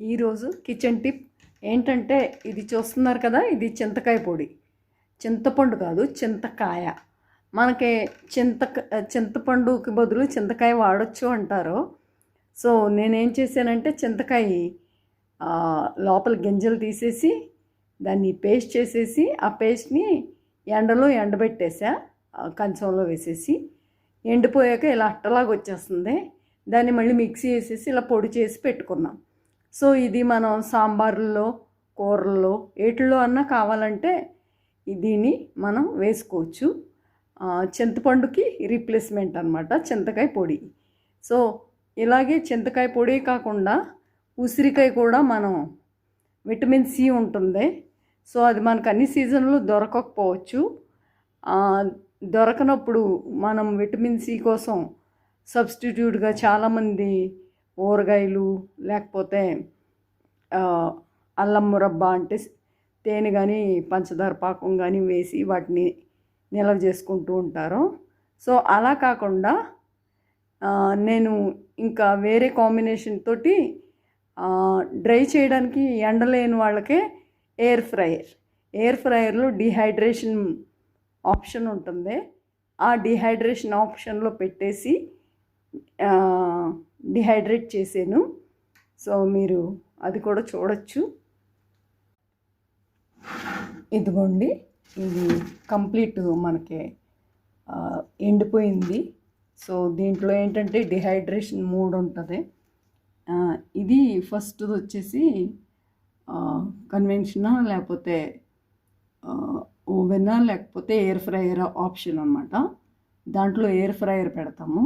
ఈరోజు kitchen tip ఏంటంటే ఇది చూస్తున్నారు కదా ఇది చింతకాయ పొడి. చింతపండు కాదు చింతకాయ. మనకి చింత చింతపండుకి బదులు చింతకాయ వాడచ్చు అంటారు. సో నేనేం చేశానంటే చింతకాయ లోపల గింజలు తీసేసి దాన్ని పేస్ట్ చేసేసి ఆ పేస్ట్ని ఎండలో ఎండబెట్టేసా కంచంలో వేసేసి ఎండిపోయాక ఇలా అట్టలాగా వచ్చేస్తుంది. దాన్ని మళ్ళీ మిక్సీ వేసేసి ఇలా పొడి చేసి పెట్టుకున్నాం. సో ఇది మనం సాంబార్లో కూరల్లో ఏటిలో అన్నా కావాలంటే దీన్ని మనం వేసుకోవచ్చు. చింతపండుకి రీప్లేస్మెంట్ అనమాట చింతకాయ పొడి. సో ఇలాగే చింతకాయ పొడి కాకుండా ఉసిరికాయ కూడా మనం విటమిన్ సి ఉంటుంది. సో అది మనకు అన్ని సీజన్లో దొరకకపోవచ్చు. దొరకనప్పుడు మనం విటమిన్ సి కోసం సబ్స్టిట్యూట్గా చాలామంది ఊరగాయలు లేకపోతే అల్లం మురబ్బ అంటే తేనె కానీ పంచదార పాకం కానీ వేసి వాటిని నిల్వ చేసుకుంటూ ఉంటారు. సో అలా కాకుండా నేను ఇంకా వేరే కాంబినేషన్ తోటి డ్రై చేయడానికి ఎండలేని వాళ్ళకే ఎయిర్ ఫ్రైయర్. ఎయిర్ ఫ్రైయర్లో డిహైడ్రేషన్ ఆప్షన్ ఉంటుంది. ఆ డిహైడ్రేషన్ ఆప్షన్లో పెట్టేసి డిహైడ్రేట్ చేసాను. సో మీరు అది కూడా చూడొచ్చు. ఇదిగోండి ఇది కంప్లీట్ మనకి ఎండిపోయింది. సో దీంట్లో ఏంటంటే డిహైడ్రేషన్ మూడ్ ఉంటుంది. ఇది ఫస్ట్ వచ్చేసి కన్వెన్షనా లేకపోతే ఓవెనా లేకపోతే ఎయిర్ ఫ్రైయర్ ఆప్షన్ అనమాట దాంట్లో ఎయిర్ ఫ్రైయర్ పెడతాము.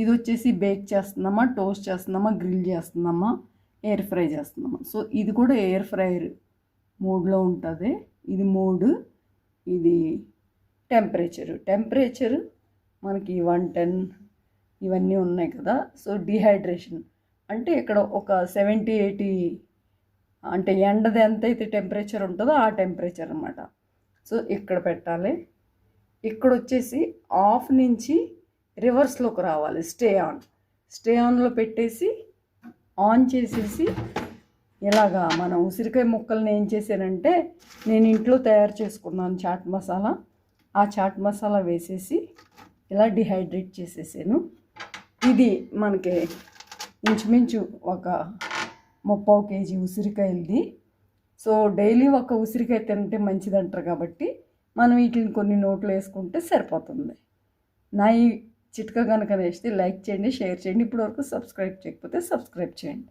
ఇది వచ్చేసి బేక్ చేస్తున్నామా టోస్ట్ చేస్తున్నామా గ్రిల్ చేస్తున్నామా ఎయిర్ ఫ్రై చేస్తున్నామా. సో ఇది కూడా ఎయిర్ ఫ్రైయర్ మూడ్లో ఉంటుంది. ఇది మోడ్ ఇది టెంపరేచరు టెంపరేచర్ మనకి వన్ టెన్ ఇవన్నీ ఉన్నాయి కదా. సో డిహైడ్రేషన్ అంటే ఇక్కడ ఒక సెవెంటీ ఎయిటీ అంటే ఎండది ఎంత అయితే టెంపరేచర్ ఉంటుందో ఆ టెంపరేచర్ అనమాట సో ఇక్కడ పెట్టాలి. ఇక్కడ వచ్చేసి ఆఫ్ నుంచి రివర్స్లోకి రావాలి. Stay on. స్టే ఆన్లో పెట్టేసి ఆన్ చేసేసి ఇలాగా మనం ఉసిరికాయ ముక్కల్ని ఏం చేశానంటే నేను ఇంట్లో తయారు చేసుకున్నాను చాట్ మసాలా. ఆ చాట్ మసాలా వేసేసి ఇలా డిహైడ్రేట్ చేసేసాను. ఇది మనకి ఇంచుమించు ఒక ముప్పై కేజీ ఉసిరికాయలది. సో డైలీ ఒక ఉసిరికాయ తింటే మంచిదంటారు కాబట్టి మనం వీటిని కొన్ని నోట్లు వేసుకుంటే సరిపోతుంది. నా ఈ చిట్కా కనుక వేస్తే లైక్ చేయండి షేర్ చేయండి. ఇప్పటివరకు సబ్స్క్రైబ్ చేయకపోతే సబ్స్క్రైబ్ చేయండి.